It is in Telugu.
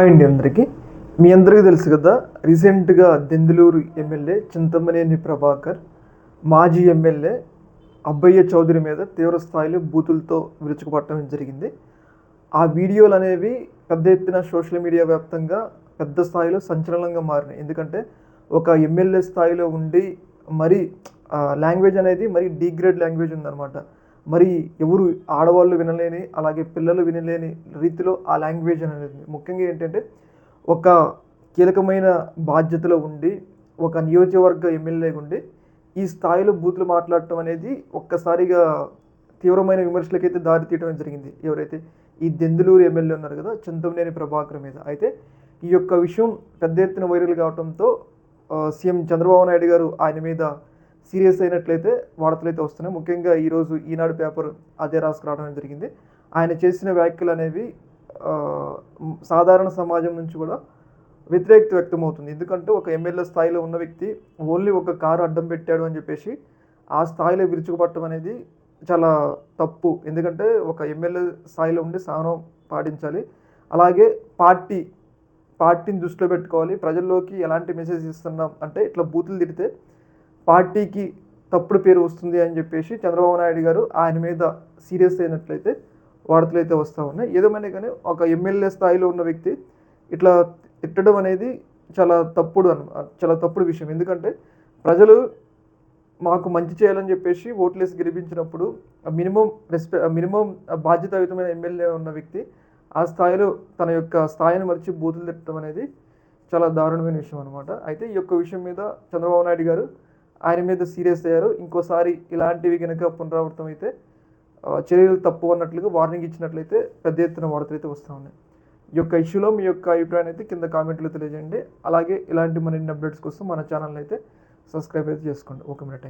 హాయ్ అండి అందరికీ. మీ అందరికీ తెలుసు కదా రీసెంట్గా దెందులూరు ఎమ్మెల్యే చింతమనేని ప్రభాకర్ మాజీ ఎమ్మెల్యే అబ్బయ్య చౌదరి మీద తీవ్ర స్థాయిలో బూతులతో విరుచుకుపట్టడం జరిగింది. ఆ వీడియోలు అనేవి పెద్ద ఎత్తున సోషల్ మీడియా వ్యాప్తంగా పెద్ద స్థాయిలో సంచలనంగా మారినాయి. ఎందుకంటే ఒక ఎమ్మెల్యే స్థాయిలో ఉండి మరి లాంగ్వేజ్ అనేది మరి డీగ్రేడ్ లాంగ్వేజ్ ఉందన్నమాట. మరి ఎవరు ఆడవాళ్ళు వినలేని అలాగే పిల్లలు వినలేని రీతిలో ఆ లాంగ్వేజ్ అనేది ముఖ్యంగా ఏంటంటే ఒక కీలకమైన బాధ్యతలో ఉండి ఒక నియోజకవర్గ ఎమ్మెల్యే ఉండి ఈ స్థాయిలో బూతులు మాట్లాడటం అనేది ఒక్కసారిగా తీవ్రమైన విమర్శలకైతే దారి తీయడం జరిగింది. ఎవరైతే ఈ దెందులూరు ఎమ్మెల్యే ఉన్నారు కదా చింతమనేని ప్రభాకర్ మీద. అయితే ఈ యొక్క విషయం పెద్ద ఎత్తున వైరల్ కావడంతో సీఎం చంద్రబాబు నాయుడు గారు ఆయన మీద సీరియస్ అయినట్లయితే వార్తలు అయితే వస్తున్నాయి. ముఖ్యంగా ఈరోజు ఈనాడు పేపర్ అదే రాసుకురావడం జరిగింది. ఆయన చేసిన వ్యాఖ్యలు అనేవి సాధారణ సమాజం నుంచి కూడా వ్యతిరేకత వ్యక్తమవుతుంది. ఎందుకంటే ఒక ఎమ్మెల్యే స్థాయిలో ఉన్న వ్యక్తి ఓన్లీ ఒక కారు అడ్డం పెట్టాడు అని చెప్పేసి ఆ స్థాయిలో విరుచుకుపట్టడం అనేది చాలా తప్పు. ఎందుకంటే ఒక ఎమ్మెల్యే స్థాయిలో ఉండి సహనం పాటించాలి. అలాగే పార్టీ పార్టీని దృష్టిలో పెట్టుకోవాలి. ప్రజల్లోకి ఎలాంటి మెసేజ్ ఇస్తున్నాం అంటే ఇట్లా బూతులు తిడితే పార్టీకి తప్పుడు పేరు వస్తుంది అని చెప్పేసి చంద్రబాబు నాయుడు గారు ఆయన మీద సీరియస్ అయినట్లయితే వార్తలు అయితే వస్తూ ఉన్నాయి. ఏదేమైనా కానీ ఒక ఎమ్మెల్యే స్థాయిలో ఉన్న వ్యక్తి ఇట్లా తిట్టడం అనేది చాలా తప్పుడు అన్న చాలా తప్పుడు విషయం. ఎందుకంటే ప్రజలు మాకు మంచి చేయాలని చెప్పేసి ఓట్లేసి గెలిపించినప్పుడు మినిమం రెస్పె మినిమం బాధ్యతాయుతమైన ఎమ్మెల్యే ఉన్న వ్యక్తి ఆ స్థాయిలో తన యొక్క స్థాయిని మరిచి బూతులు తిట్టడం అనేది చాలా దారుణమైన విషయం అనమాట అయితే ఈ యొక్క విషయం మీద చంద్రబాబు నాయుడు గారు ఆయన మీద సీరియస్ అయ్యారు. ఇంకోసారి ఇలాంటివి కనుక పునరావృతం అయితే చర్యలు తప్పు అన్నట్లుగా వార్నింగ్ ఇచ్చినట్లయితే పెద్ద ఎత్తున వార్తలు అయితే వస్తూ ఉన్నాయి. ఈ యొక్క ఇష్యూలో మీ యొక్క అభిప్రాయాన్ని అయితే కింద కామెంట్లో తెలియజేయండి. అలాగే ఇలాంటి మరిన్ని అప్డేట్స్ కోసం మన ఛానల్ అయితే సబ్స్క్రైబ్ అయితే చేసుకోండి. ఒక మినిట్